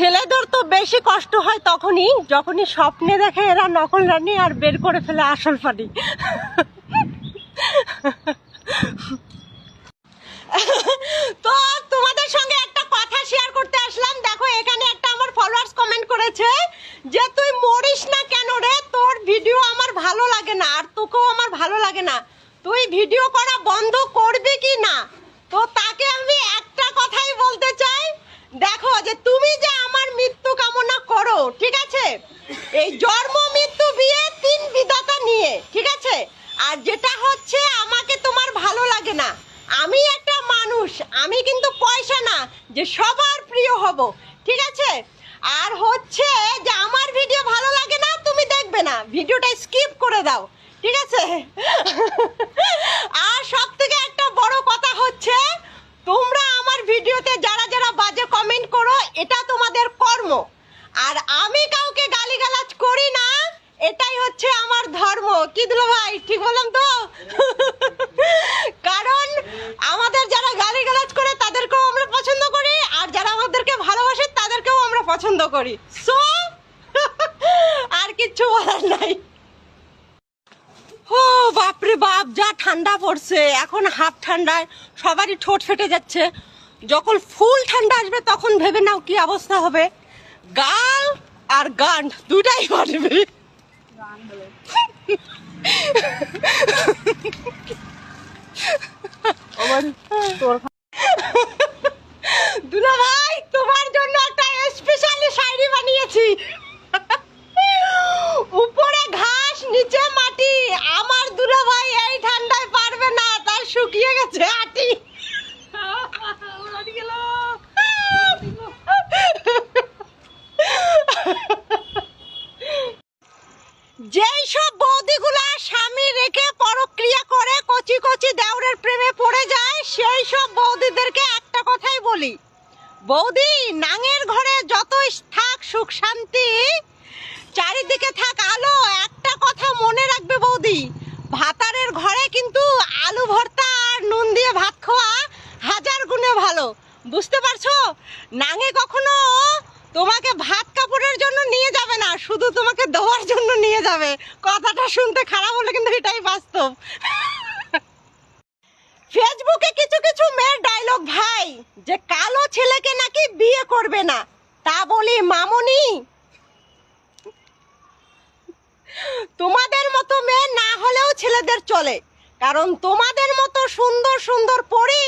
ছেলেদের তো বেশি কষ্ট হয় তখনই, যখনই স্বপ্নে দেখে এরা নকল রানী আর বের করে ফেলে আসল পানি তো তোমাদের সঙ্গে একটা কথা শেয়ার করতে আসলাম। দেখো, এখানে একটা আমার ফলোয়ার্স কমেন্ট করেছে যে, তুই মরিস না কেন রে? তোর ভিডিও আমার ভালো লাগে না, আর তোকেও আমার ভালো লাগে না। তুই ভিডিও করা বন্ধ করবি কি না? তো তাকে আমি একটা কথাই বলতে চাই। দেখো যে তুমি যে আমার মৃত্যু কামনা করো, ঠিক আছে? এই জন্ম, মৃত্যু, বিয়ে তিন বিধাতা নিয়ে, ঠিক আছে? আর যেটা হচ্ছে, আমাকে তোমার ভালো লাগে না। আমি একটা মানুষ, আমি কিন্তু পয়সা না, যে সবার প্রিয় হব, ঠিক আছে? আর হচ্ছে যে আমার ভিডিও ভালো লাগে না, তুমি দেখবে না। ভিডিওটা স্কিপ করে দাও, ঠিক আছে? আর সব থেকে একটা বড় কথা হচ্ছে, তোমরা আমার ভিডিওতে যারা যারা বাজে কমেন্ট করো এটা তোমাদের কর্ম আর আমি কাউকে গালিগালাজ করি না, এটাই হচ্ছে আমার ধর্ম। কি দিল ভাই? ঠিক বললাম তো? কারণ আমাদের যারা গালিগালাজ করে, তাদেরকেও আমরা পছন্দ করি, আর যারা আমাদেরকে ভালোবাসে, তাদেরকেও আমরা পছন্দ করি। সো আর কিচ্ছু বলার নাই। ও বাপরে বাপ, যা ঠান্ডা পড়ছে। এখন হাফ ঠান্ডায় সবারই ঠোঁট ফেটে যাচ্ছে। যখন ফুল ঠান্ডা আসবে, তখন ভেবে নাও কি অবস্থা হবে। গাল আর গান দুটাই পারবে দুলা ভাই তোমার জন্য একটা স্পেশালি শাড়ি বানিয়েছি উপরে ঘাস নিচে মাটি আমার দুলা ভাই এই ঠান্ডায় পারবে না তার শুকিয়ে গেছে আটি যেই সব বৌদিগুলা স্বামী রেখে পরক্রিয়া করে কচি কচি দেওরের প্রেমে পড়ে যায়, সেই সব বৌদিদেরকে একটা কথাই বলি। বৌদি, নাঙের ঘরে যতই থাক সুখ শান্তি, চারিদিকে থাক আলো, একটা কথা মনে রাখবে বৌদি। ভাতারের ঘরে কিন্তু আলু ভর্তা আর নুন দিয়ে ভাত খাওয়া হাজার গুণে ভালো। বুঝতে পারছ? নাঙে কখনো তোমাকে ভাত কাপড়ের জন্য নিয়ে শুধু তোমাকে দেওয়ার জন্য নিয়ে যাবে। কথাটা শুনতে খারাপ হলে কিন্তু এটাই বাস্তব। ফেসবুকে কিছু কিছু মেয়ের ডায়লগ ভাই, যে কালো ছেলেকে নাকি বিয়ে করবে না, তা বলি মামনি। তোমাদের মতো মেয়ে না হলেও ছেলেদের চলে, কারণ তোমাদের মতো সুন্দর সুন্দর পরি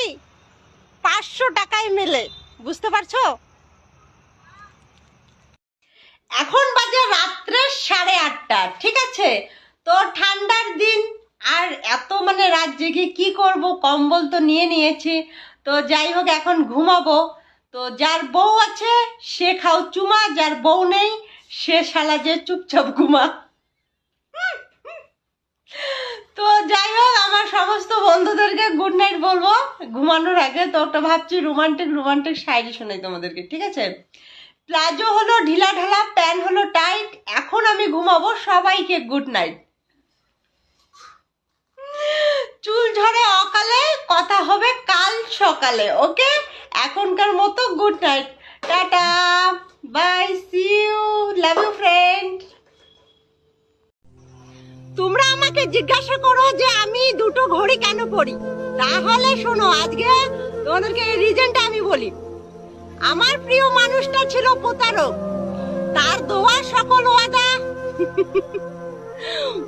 পাঁচশো টাকায় মেলে। বুঝতে পারছ? এখন বাজে রাত্রে সাড়ে আটটা, ঠিক আছে? তো ঠান্ডার দিন, আর এত মানে রাত জেগে কি করব, কম্বল তো নিয়ে নিয়েছি। তো যাই হোক, এখন ঘুমাবো। তো যার বউ আছে, সে খাও চুমা, যার বউ নেই, সে শালা যে চুপচাপ ঘুমা। তো যাই হোক, আমার সমস্ত বন্ধুদেরকে গুড নাইট বলব। ঘুমানোর আগে তো ওটা ভাবছি রোমান্টিক রোমান্টিক শায়রি শোনাই তোমাদেরকে, ঠিক আছে? প্লাজো হলো ঢিলা ঢালা প্যান হলো টাইট, এখন আমি ঘুমাবো, সবাইকে গুড নাইট। চুল ঝরে অকালে, কথা হবে কাল সকালে, ওকে? এখনকার মতো good night. Tata, bye, see you, love you, friend. তোমরা আমাকে জিজ্ঞাসা করো যে আমি দুটো ঘড়ি কেন পরি। তাহলে শোনো, আজকে তোমাদেরকে এই রিজনটা আমি বলি। আমার প্রিয় মানুষটা ছিল প্রতারক। তার দোয়া সকল ওয়াদা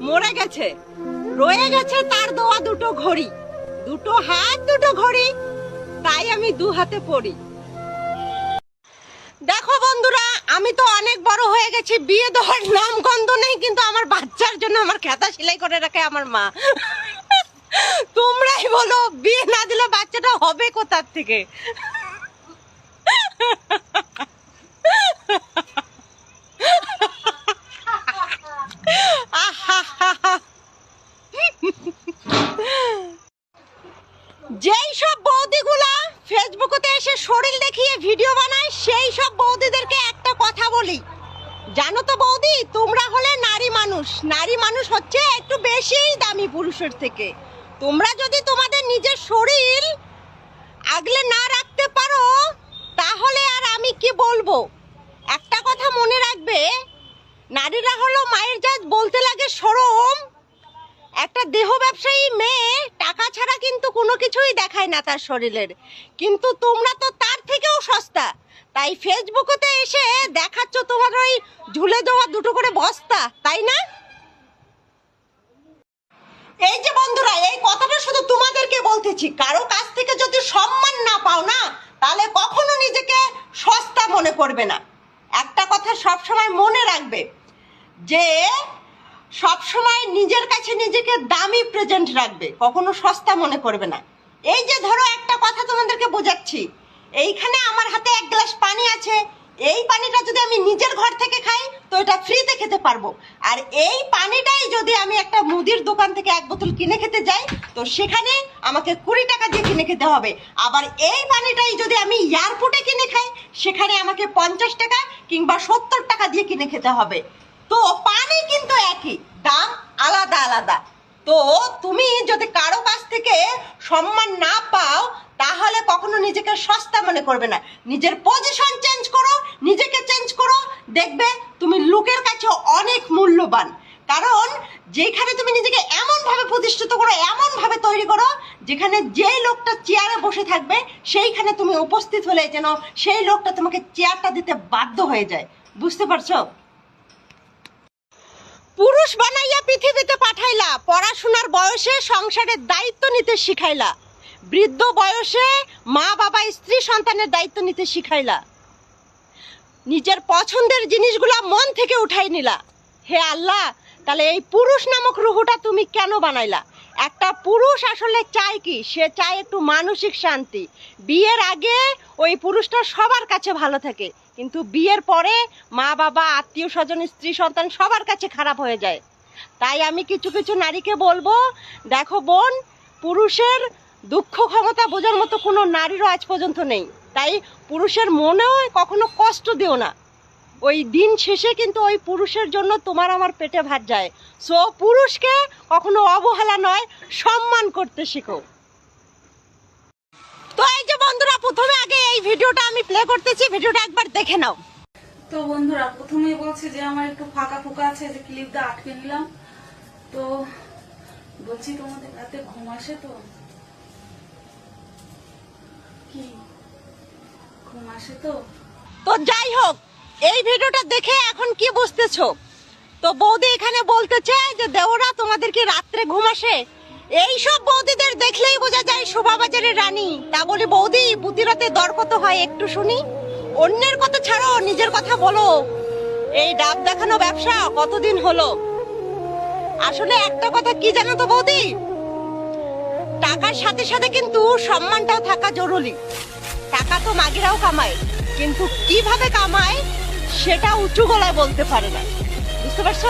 মরে গেছে। রয়ে গেছে তার দোয়া দুটো ঘড়ি। দুটো হাত, দুটো ঘড়ি। তাই আমি দু হাতে পড়ি। দেখো বন্ধুরা, আমি তো অনেক বড় হয়ে গেছি। বিয়ে দেওয়ার নাম গন্ধ নেই, কিন্তু আমার বাচ্চার জন্য আমার খেতা সেলাই করে রাখে আমার মা। তোমরাই বলো, বিয়ে না দিলে বাচ্চাটা হবে কোথার থেকে? যেই সব বৌদিগুলা ফেসবুকেতে এসে শরীর দেখিয়ে ভিডিও বানায়, সেই সব বৌদিদেরকে একটা কথা বলি। জানো তো বৌদি, তোমরা হলে নারী মানুষ। নারী মানুষ হচ্ছে একটু বেশিই দামি পুরুষের থেকে। তোমরা যদি তোমাদের নিজের শরীর আগলে না রাখতে পারো তাহলে আর আমি কি বলব একটা কথা মনে রাখবে নারীরা হলো মায়ের জাত বলতে লাগে সরম। একটা দেহ ব্যবসায়ী মেয়ে টাকা ছাড়া কিন্তু কোনো কিছুই দেখায় না তার শরীরের। কিন্তু তোমরা তো তার থেকেও সস্তা। তাই ফেসবুকেতে এসে দেখাচ্ছ তোমার ওই ঝুলে দেওয়া দুটো করে বস্তা, তাই না? এই যে বন্ধুরা, এই কথাটা শুধু তোমাদেরকে বলতেছি। কারও কাছ থেকে যদি সম্মান না পাও না, তাহলে কখনো নিজেকে সস্তা মনে করবে না। একটা কথা সবসময় মনে রাখবে যে সবসময় নিজের কাছে নিজেকে দামি প্রেজেন্ট রাখবে, কখনো সস্তা মনে করবে না। এই যে ধরো একটা কথা তোমাদেরকে বোঝাচ্ছি, এইখানে আমার হাতে এক গ্লাস পানি আছে, এই পানিটা যদি আমি নিজের ঘর থেকে খাই, তো এটা ফ্রিতে খেতে পারব। আর এই পানিটাই যদি আমি একটা মুদির দোকান থেকে এক বোতল কিনে খেতে যাই, তো সেখানে আমাকে কুড়ি টাকা দিয়ে কিনে খেতে হবে। আবার এই পানিটাই যদি আমি এয়ারপোর্টে কিনে খাই, সেখানে আমাকে পঞ্চাশ টাকা কিংবা সত্তর টাকা দিয়ে কিনে খেতে হবে। তো পানি কিন্তু একই, দাম আলাদা আলাদা। তো তুমি যদি কারও কাছ থেকে সম্মান না পাও, তাহলে কখনো নিজেকে সস্তা মনে করবে না। নিজের পজিশন চেঞ্জ করো, নিজেকে চেঞ্জ করো, দেখবে তুমি লোকের কাছে অনেক মূল্যবান। কারণ যেখানে তুমি নিজেকে এমন ভাবে প্রতিষ্ঠিত করো এমন ভাবে তৈরি করো, যেখানে যেই লোকটা চেয়ারে বসে থাকবে, সেইখানে তুমি উপস্থিত হলে যেন সেই লোকটা তোমাকে চেয়ারটা দিতে বাধ্য হয়ে যায়। বুঝতে পারছ? পুরুষ বানাইয়া পৃথিবীতে পাঠাইলা, পড়াশোনার বয়সে সংসারের দায়িত্ব নিতে শিখাইলা, বৃদ্ধ বয়সে মা, বাবা, স্ত্রী, সন্তানের দায়িত্ব নিতে শিখাইলা। নিজের পছন্দের জিনিসগুলা মন থেকে উঠাই নিলা। হে আল্লাহ, তাহলে এই পুরুষ নামক রুহুটা তুমি কেন বানাইলা? একটা পুরুষ আসলে চায় কি? সে চায় একটু মানসিক শান্তি। বিয়ের আগে ওই পুরুষটা সবার কাছে ভালো থাকে। কিন্তু বিয়ের পরে মা, বাবা, আত্মীয় স্বজন, স্ত্রী, সন্তান সবার কাছে খারাপ হয়ে যায়। তাই আমি কিছু কিছু নারীকে বলব, দেখো বোন, পুরুষের দুঃখ ক্ষমতা বোঝার মতো কোনো নারীরও আজ পর্যন্ত নেই। তাই পুরুষের মনেও কখনো কষ্ট দিও না। ওই দিন শেষে কিন্তু ওই পুরুষের জন্য তোমার আমার পেটে ভাত যায়। সো পুরুষকে কখনো অবহেলা নয়, সম্মান করতে শিখো। তো এই বন্ধুরা প্রথমে আগে এই ভিডিওটা আমি প্লে করতেছি। ভিডিওটা একবার দেখে নাও। তো বন্ধুরা প্রথমেই বলছি যে আমার একটু ফাঁকা ফুকা আছে যে ক্লিপটা আটকে নিলাম। তো বলছি তোমাদের রাতে ঘুম আসে তো? কি? ঘুম আসে তো? তো যাই হোক এই ভিডিওটা দেখে এখন কি বুঝতেছো? তো বৌদি এখানে বলতেছে যে দেওরা তোমাদের কি রাত্রে ঘুম আসে? এইসব বৌদিদের দেখলেই বোঝা যায় শোভাবাজারের রানী। তা বলি বৌদি পুতিরাতে দর কত হয় একটু শুনি। অন্যের কথা ছাড়ো, নিজের কথা বলো। এই ডাব দেখানো ব্যবসা কতদিন হলো? আসলে একটা কথা কি জানো তো বৌদি? টাকার সাথে সাথে কিন্তু সম্মানটাও থাকা জরুরি। টাকা তো মাগিরাও কামায়, কিন্তু কীভাবে কামায় সেটা উঁচু গলায় বলতে পারে না। বুঝতে পারছ?